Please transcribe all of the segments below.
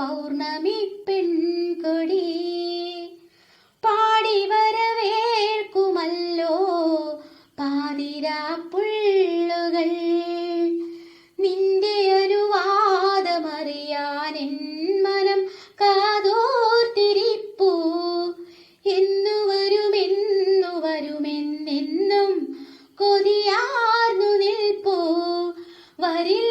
പൗർണമി പെൺകൊടി. പാടി വരവേൽക്കുമല്ലോ പാതിരാപ്പുള്ളുകൾ. നിന്റെ അനുവാദമറിയാൻ എൻ മനം കാതോർത്തിരിപ്പൂ. എന്നു വരുമെന്നു വരുമെന്നെന്നും കൊതിയാർന്നു നിൽപ്പൂ. വരില്ലേ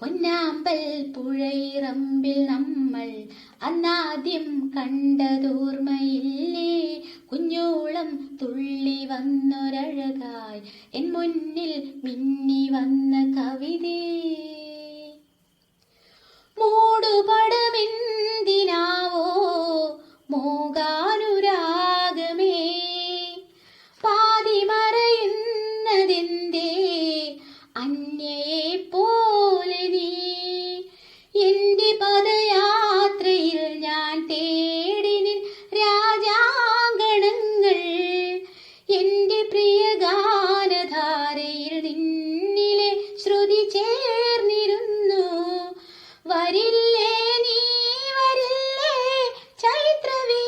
പൊന്നാമ്പൽ പുഴയിറമ്പിൽ നമ്മൾ അന്നാദ്യം കണ്ടതോർമ്മയില്ലേ? കുഞ്ഞോളം തുള്ളി വന്നൊരഴകായ് എൻ മുന്നിൽ മിന്നി വന്ന കവിതേ. മൂടുപടമെന്തിനാവോ മോകാനുരാഗമേ? പാതി മറയുന്നതെന്തേ അന്യയെ നീ എന്റെ പദയാത്രയിൽ ഞാൻ തേടി നിൻ രാജാങ്കണങ്ങൾ. എന്റെ പ്രിയ ഗാനധാരയിൽ നിന്നിലെ ശ്രുതി ചേർന്നിരുന്നു. വരില്ലേ നീ വരില്ലേ ചൈത്രവീണാവാദിനി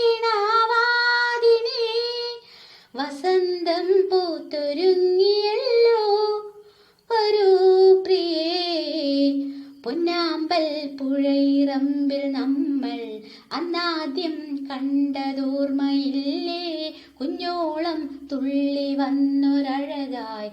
വസന്തം പൂത്തൊരുങ്ങിയല്ലോ പൊന്നാമ്പൽ പുഴയിറമ്പിൽ നമ്മൾ അന്നാദ്യം കണ്ടതോർമ്മയില്ലേ? കുഞ്ഞോളം തുള്ളി വന്നൊരഴകായി